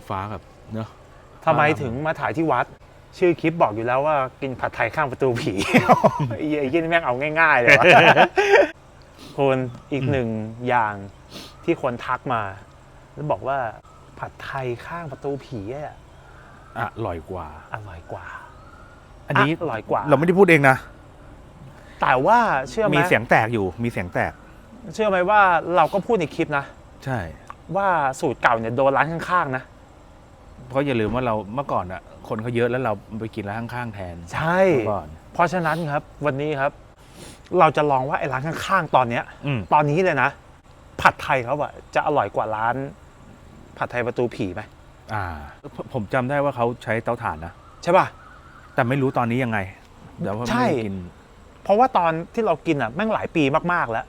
องฟ้ากับเนอะทำไมถึงมาถ่ายที่วัด ชื่อคลิปบอกอยู่แล้วว่ากินผัดไทยข้างประตูผีไอ้เหี้ยไอ้เหี้ยนี่แม่งเอาง่าย ๆ เลยวะคนอีกหนึ่งอย่างที่คนทักมา แล้วบอกว่าผัดไทยข้างประตูผีอะอร่อยกว่า อร่อยกว่า อันนี้อร่อยกว่า เราไม่ได้พูดเองนะ แต่ว่าเชื่อไหมมีเสียงแตกอยู่ มีเสียงแตก เชื่อไหมว่าเราก็พูดในคลิปนะ ใช่ ว่าสูตรเก่าเนี่ยโดนร้านข้างๆนะ เพราะอย่าลืมว่าเราเมื่อก่อนอะคนเขาเยอะแล้วเราไปกินร้านข้างๆแทนใช่ เมื่อก่อน เพราะฉะนั้นครับวันนี้ครับ เราจะลองว่าไอ้ร้านข้างๆตอนเนี้ย อืม ตอนนี้เลยนะ ผัดไทยเขาอะจะอร่อยกว่าร้าน ผัดไทยประตูผีไหมอ่า ผมผมจำได้ว่าเขาใช้เตาถ่านนะ ใช่ป่ะ แต่ไม่รู้ตอนนี้ยังไง เดี๋ยวว่าใช่ ไม่ได้กิน เพราะว่าตอนที่เรากินอะแม่งหลายปีมากๆแล้ว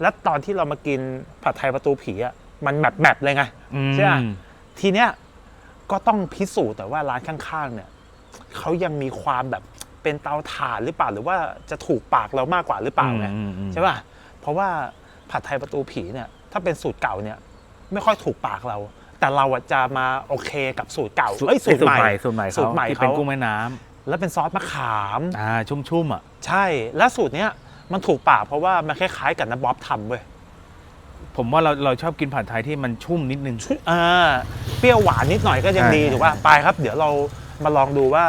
แล้วตอนที่เรามากินผัดไทยประตูผีอะมันแบบแบบๆเลยไง อืมใช่ปะ ทีเนี้ย ก็ต้องพิสูจน์แต่ว่าร้านข้างๆ เนี่ยเขายังมีความแบบเป็นเตาถ่านหรือเปล่าหรือว่าจะถูกปากเรามากกว่าหรือเปล่าไงอืมอืมใช่ป่ะเพราะว่าผัดไทยประตูผีเนี่ย ถ้าเป็นสูตรเก่าเนี่ย ไม่ค่อยถูกปากเรา แต่เราอะจะมาโอเคกับสูตรเก่าสูตรเอ้ยสูตรใหม่สูตรใหม่สูเขาตรใหม่ที่เป็นเขากุ้งแม่น้ำแล้วเป็นซอสมะขามอ่าชุ่มๆอะใช่และสูตรเนี้ยมันถูกปากเพราะว่ามันคล้ายๆกับน้ำบ๊อบทำเว้ยผมว่าเราเราชอบกินผัดไทยที่มันชุ่มนิดนึงอ่า เปรี้ยวหวานนิดหน่อยก็ยังใช่ดีใช่ถูกป่ะไปครับ เดี๋ยวเรามาลองดูว่า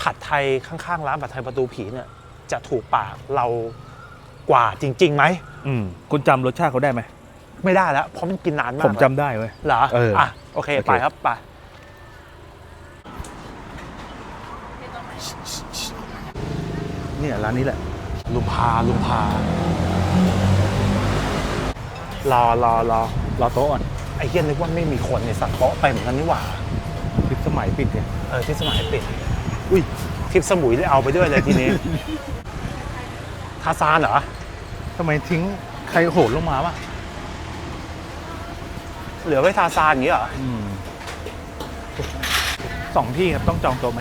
ผัดไทยข้างๆร้านผัดไทยประตูผีเนี่ย จะถูกปากเรากว่าจริงๆไหมอืมคุณจำรสชาติเขาได้ไหมไม่ได้แล้วเพราะมันกินนานมากผมจำได้เว้ยเหรอเอออ่อะโอเคโอเคไปครับไปเนี่ยร้านนี้แหละ ลุมพาลุมพารอรอรอรอโต๊ะก่อน ไอ้เหี้ยนึกว่าไม่มีคนในสัตว์โต๊ะไปเหมือนกันนี่หว่าทิปสมัยปิดเนี่ยเออที่สมัยปิด อุ้ยทริปสมุยได้เอาไปด้วยเลยทีนี้ทาซานเหรอทำไมทิ้งใครโหนลงมาวะเหลือไว้ทาซานอย่างนี้เหรออืมสองที่ครับต้องจองโต๊ะไหม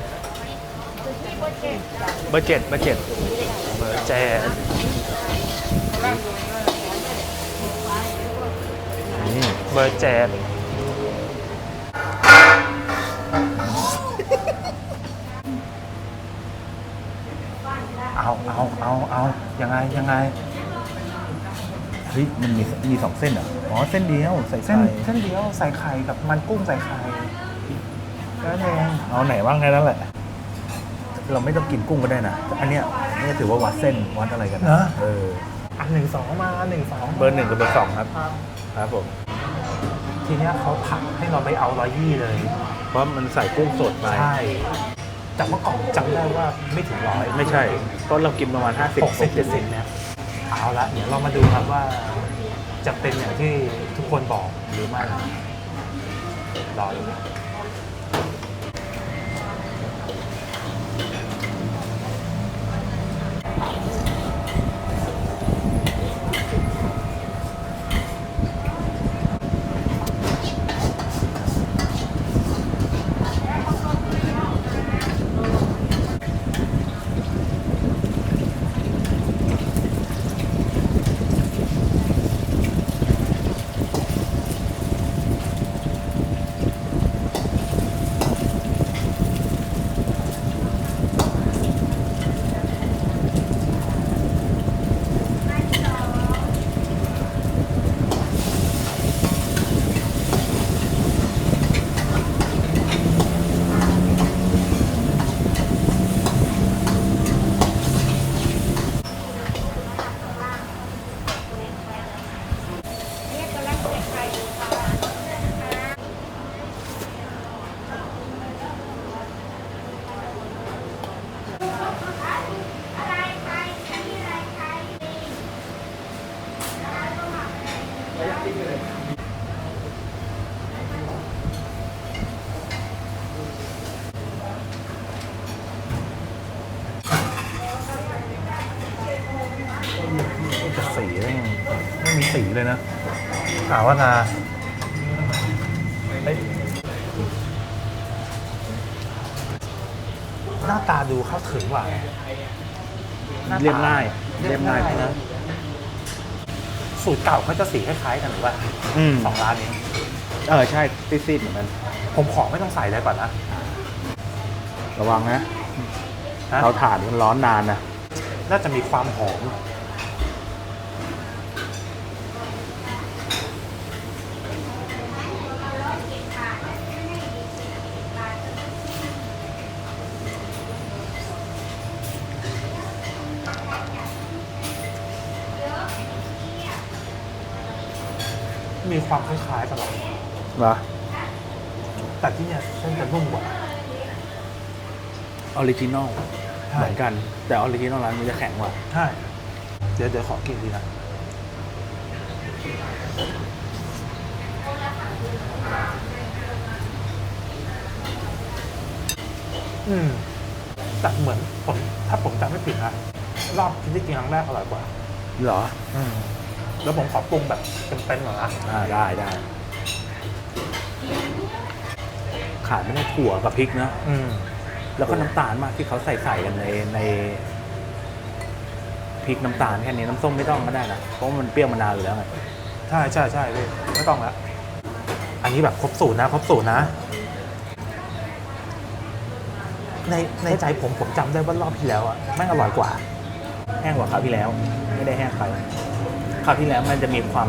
เบอร์เจ็ดเบอร์เจ็ดเบอร์เจด นี่ เบอร์เจ็ดเอาเอาเอาเอายังไงยังไงเฮ้ยมันมีมีสองเส้นเหรออ๋อเส้นเดียวใส่เส้นไข่เส้นเดียวใส่ไข่กับมันกุ้งใส่ไข่แค่นั้นเองเอาไหนว่างแค่นั้นแหละ เราไม่ต้องกินกุ้งก็ได้นะอันเนี้ยนี่ถือว่าวัดเส้นวัดอะไรกันนะเอออันหนึ่งสองมาอันหนึ่งสองเบอร์หนึ่งกับเบอร์สองครับ ครับครับผม ทีเนี้ยเขาผักให้เราไปเอาร้อยยี่เลย เพราะมันใส่กุ้งสดไปใช่แต่เมื่อก่อนจำได้ว่าไม่ถึงร้อยไม่ใช่ เพราะเรากินประมาณ 50 หกสิบเจ็ดสิบเนี่ยเอาละเดี๋ยวเรามาดูครับว่า จะเป็นอย่างที่ทุกคนบอกหรือไม่รอดูนะจะสีแม่งไม่มี สีเลยนะถามว่านาเฮ้ยหน้าตาดูเข้าถึงว่ะหน้ตเรียบง่ายเรียบง่ายนะ สูตรเก่าเขาจะสีคล้ายๆกันหรือว่าอืมสองร้านนี้ เออใช่ซีดๆเหมือนกัน ผมขอไม่ต้องใส่เลยก่อนนะระวังนะฮะเตาถ่านมันร้อนนานนะน่าจะมีความหอม มีความคล้ายๆกันหรอเหรอแต่ที่เนี่ยเส้นจะนุ่มกว่าออริจินอลใช่เหมือนกัน แต่ออริจินอลร้านมันจะแข็งกว่าใช่เดี๋ยวเดี๋ยวขอกินดีนะอืมแต่เหมือนผมถ้าผมจำไม่ผิดนะรอบที่กินครั้งแรกอร่อยกว่า เหรอ อืม แล้วผมขอปรุงแบบเต็มๆหน่อยนะอ่าได้ได้ขาดไม่ได้ถั่วกับพริกนะอืมแล้วก็น้ำตาลมากที่เขาใส่ใส่กันในในพริกน้ำตาลแค่นี้น้ำส้มไม่ต้องก็ได้นะเพราะมันเปรี้ยวมะนาวอยู่แล้วไงใช่ใช่ใช่พี่ไม่ต้องละอันนี้แบบครบสูตรนะ ครบสูตรนะ ในในใจผมผมจำได้ว่ารอบที่แล้วอะแม่งอร่อยกว่า แห้งกว่าคราวที่แล้ว ไม่ได้แห้งไป คราวที่แล้วมันจะมีความ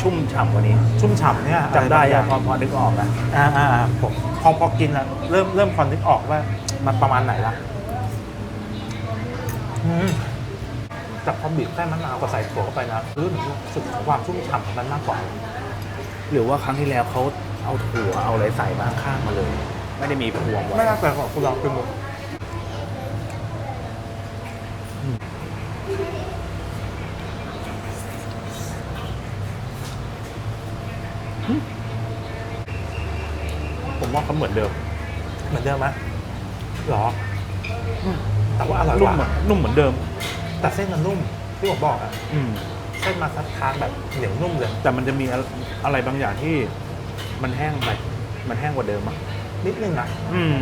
ชุ่มฉ่ำกว่านี้ชุ่มฉ่ำเนี่ยจำได้อะยังพอพอนึกออกนะอ่าอ่าอ่าผมพอพอกินแล้วเริ่มเริ่มพอนึกออกว่ามันประมาณไหนละอืมแต่พอบีบแค่มะนาวกับใส่ถั่วเข้าไปนะรู้สึกถึงความชุ่มฉ่ำของมันมากกว่า หรือว่าครั้งที่แล้วเขาเอาถั่วเอาอะไรใส่มาข้างๆมาเลย ไม่ได้มีพวงไม่ไว้น่าแปลกหรอกคุณลองเป็นมุก ผมว่า เขาเหมือนเดิม เหมือนเดิมไหมหรออืมแต่ว่าอร่อยกนุ่มว่าเหมือนนุ่มเหมือนเดิม แต่เส้นมันนุ่มที่ผมบอกอะอืมเส้นมาสักทางแบบเหนียวนุ่มเลย แต่มันจะมีอะไรอะไรบางอย่างที่ มันแห้งไป มันแห้งกว่าเดิมอะนิดนึงนะอืม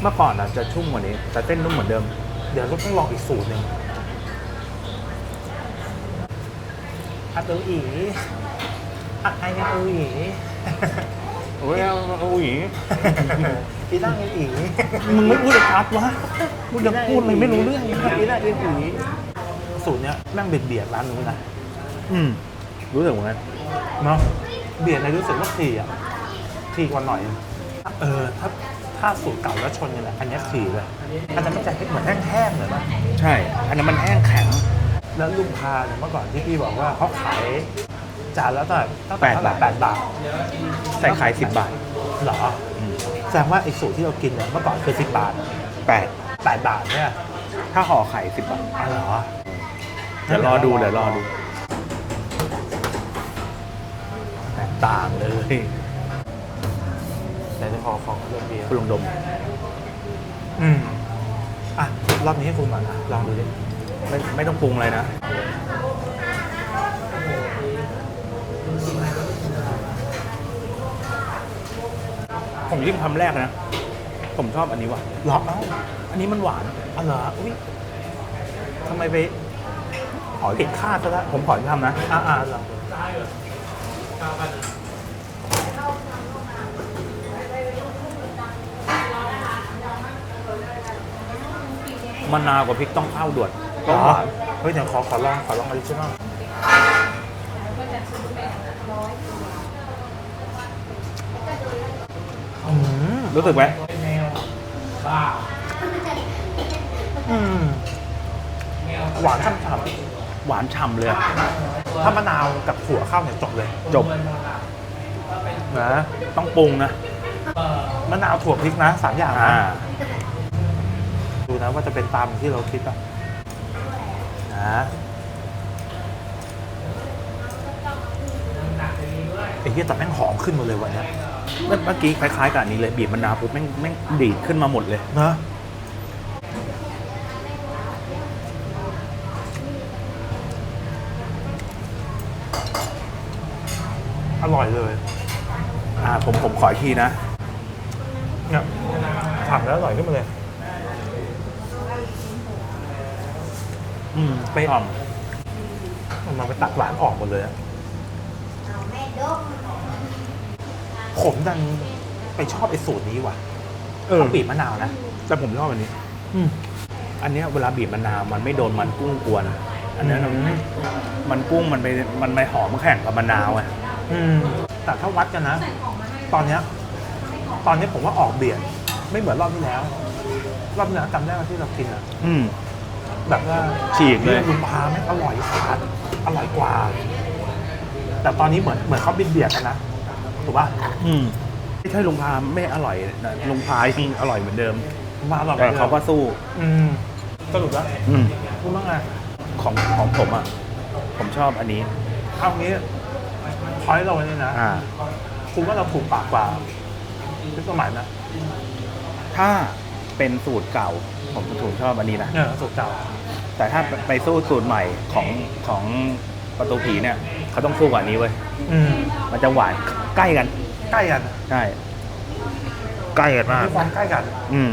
เมื่อก่อนอะจะชุ่มกว่านี้ แต่เส้นนุ่มเหมือนเดิม เดี๋ยวเราต้องลองอีกสูตรหนึ่งอัดอูอีอัดไอยังอูอี โอ้ยโอ้ยอีน่าอูอีมึงไม่พูดชัดวะพูดจะพูดอะไรไม่รู้เรื่องอีน่าอูอีสูตรเนี้ยแม่งเบียดเบียดร้านนู้นนะอืมรู้สึกเหมือนกันเนาะเบียดในรู้สึกว่าทีอะทีกว่าหน่อย เออถ้าถ้าสูตรเก่าแล้วชนกันแหละอันเนี้ยทีเลยอันนั้นมันจะเหมือนแห้งๆเลยป่ะใช่ อันนั้นมันแห้งแข็งแล้วลุงพาเนี่ยเมื่อก่อนที่พี่บอกว่าเขาขาย จานละเท่าไหร่ตั้งแปแต่ดเท่าไหร่บาท แปดบาทใส่ขายสิบบาทเหรออืมแสดงว่าไอ้สูตรที่เรากินเนี่ยเมื่อก่อนคือสิบบาทแปดแปดบาทเนี่ยถ้าห่อไข่สิบบาท อ๋อเหรอเดี๋ยวรอดูเดี๋ยวรอดู แตกต่างเลยแต่จะขอของเรื่องเบียร์คุณลองดม อืมอะรอบนี้ให้คุณก่อนนะลองดูดิ ไม่ไม่ต้องปรุงอะไรนะ ผมยิ่งคำแรกนะ ผมชอบอันนี้ว่ะลองเอ้าอันนี้มันหวานอ๋อเหรออุ้ยทำไมไปขอผิดคาดซะแล้วผมขออีกคำนะ อ่าอ่าลองดูมะนาวกับพริกต้องเข้าด่วนอ๋ต้องอหวานเฮ้ยเดี๋ยวขอขอลองขอลองออริจินอล รู้สึกไหมอืมหวานฉ่ำหวานฉ่ำเลยอะๆถ้ามะนาวกับถั่วเข้าเนี่ยจบเลย จบนะต้องปรุงนะมะนาวถั่วพริกนะสามอย่างอ่านะดูนะว่าจะเป็นตามที่เราคิดป่ะนะไอ้เหี้ยแต่แม่งหอมขึ้นมาเลยวันเนี้ย เมื่อเมื่อกี้คล้ายๆกับอันนี้เลยบีบมะนาวปุ๊บแม่งแม่งดีดขึ้นมาหมดเลย นะอร่อยเลยอ่าผมผมขออีกทีนะ เนี่ยสั่งแล้วอร่อยขึ้นมาเลยอืมไปอ่อมมันมาไปตัดหวานออกหมดเลยอะขมดั นไปชอบไอ้สูตรนี้ว่ะเออต้องบีบมะนาวนะแต่ผมชอบอันนี้อันเนี้ยเวลาบีบมะนาวมันไม่โดนมันกุ้งกวน อันเนี้ยอืมมันกุ้งมันไปมันไปหอมแข่งกับมะนาวไงอืม แต่ถ้าวัดกันนะ ตอนเนี้ย ตอนนี้ผมว่าออกเบียดไม่เหมือนรอบที่แล้ว รอบที่แล้วจำได้ว่าที่เรากินอะอืม แบบว่าฉีกเลย ลุงพาไม่งอร่อยขาดอร่อยกว่า แต่ตอนนี้เหมือนเหมือนเขาบินเบียดกันนะ ถูกป่ะอืมไม่ใช่ลุงพาไม่อร่อยนะลุงพายังอร่อยเหมือนเดิมมาอร่อยแต่เขาก็สู้ อืมสรุปแล้วอืมคุณว่าไงของของผมอะ ผมชอบอันนี้ เอางี้พอยเราเนี่ยนะ อ่า คุณว่าเราถูกปากกว่าที่สมัยนะถ้าเป็นสูตรเก่า ผมจะถูกชอบอันนี้นะ เนี่ยสูตรเก่าแต่ถ้าไปสู้สูตรใหม่ของของประตูผีเนี่ย เขาต้องสู้กว่านี้เว้ยอืมมันจะหวานใกล้กันใกล้กันใช่ใกล้กันมากมีความใกล้กัน อืม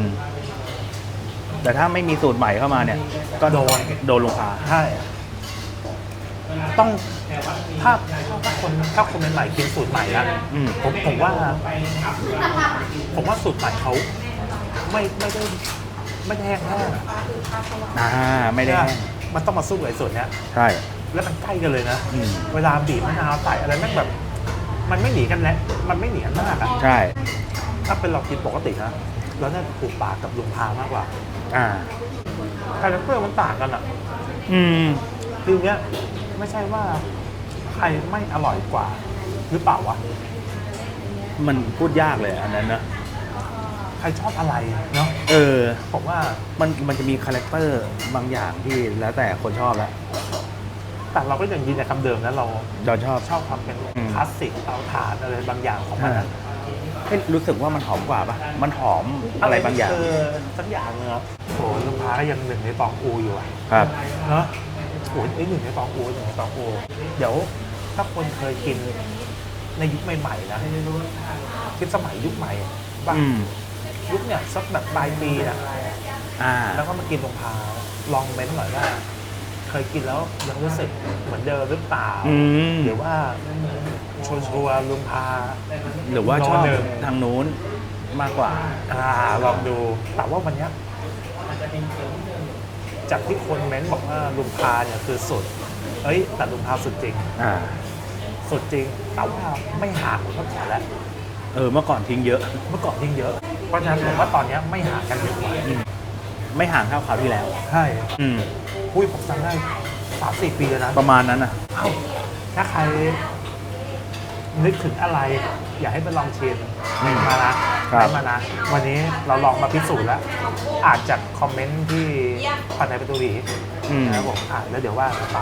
แต่ถ้าไม่มีสูตรใหม่เข้ามาเนี่ย ก็โดน โดนลุงพาใช่ต้องถ้าถ้าคนถ้าคนใหม่ๆกินสูตรใหม่นะอืมผมผมว่า ผมว่าสูตรใหม่เขาไม่ไม่ได้ไม่ได้แห้งแห้งอ่าไม่ได้แห้งมันต้องมาสู้กับไอ้ส่วนเนี้ยใช่ แล้วมันใกล้กันเลยนะ อืม เวลาบีบมะนาวใส่อะไรแม่งแบบ มันไม่หนีกันแล้วมันไม่หนีกันมากอะใช่ ถ้าเป็นเรากินปกตินะเราน่าจะถูกปากกับลุงพามากกว่าอ่า คาแรคเตอร์มันต่างกันอะอืมทีเนี้ยไม่ใช่ว่าใครไม่อร่อยกว่า หรือเปล่าวะมันพูดยากเลยอันนั้นนะ ใครชอบอะไรเนาะเออ ผมว่ามันมันจะมีคาแรคเตอร์บางอย่างที่แล้วแต่คนชอบแล้ว แต่เราก็ยังยืนในคำเดิมนะเราจอนชอบ ชอบความเป็นอืม คลาสสิกเตาถ่านอะไรบางอย่างของมันอะเฮ้ยรู้สึกว่ามันหอมกว่าปะมันหอมอะไรบางอย่างเอสักอย่างเนอะโอ้ลุงพาก็ยังหนึ่งในตองอูอยู่อะ ครับ เนาะโอ้ยไอ้หนึ่งในตองอูหนึ่งในตองอูเดี๋ยวถ้าคนเคยกินในยุคใหม่ๆนะคิดสมัยยุคใหม่บ้างอืม ยุคเนี่ยสักแบบปลายปีอะอ่า แล้วก็มากินตรงพาลองเม้นหน่อยว่า เคยกินแล้วยังรู้สึกเหมือนเดิมหรือเปล่า อืม หรือว่าชัวชัวร์ๆลุงพา หรือว่าชอบโนหนึ่ง ทางนู้นมากกว่า อ่าลองดู แต่ว่าวันเนี้ยจากที่คนเม้นบอกว่าลุงพาเนี่ยคือสุด เอ้ย แต่ลุงพาสุดจริง อ่า สุดจริง แต่ว่าไม่ห่างเหมือนเมื่อก่อนแล้ว เออ เมื่อก่อนทิ้งเยอะ เมื่อก่อนยิ่งเยอะ เพราะฉะนั้นผมว่าตอนเนี้ยไม่ห่างกันเยอะกว่า ไม่ห่างเท่าคราวที่แล้ว ใช่อืม อุ้ยผมจำได้สามสี่ปีแล้วนะประมาณนั้นอะเอ้าถ้าใคร นึกถึงอะไร อยากให้ไปลองชิมอืมมานะครับให้มานะ วันนี้เราลองมาพิสูจน์แล้วอ่านจากคอมเมนต์ที่ภายในประตูดีอืม นะครับผมอ่านแล้วเดี๋ยวว่ากันไป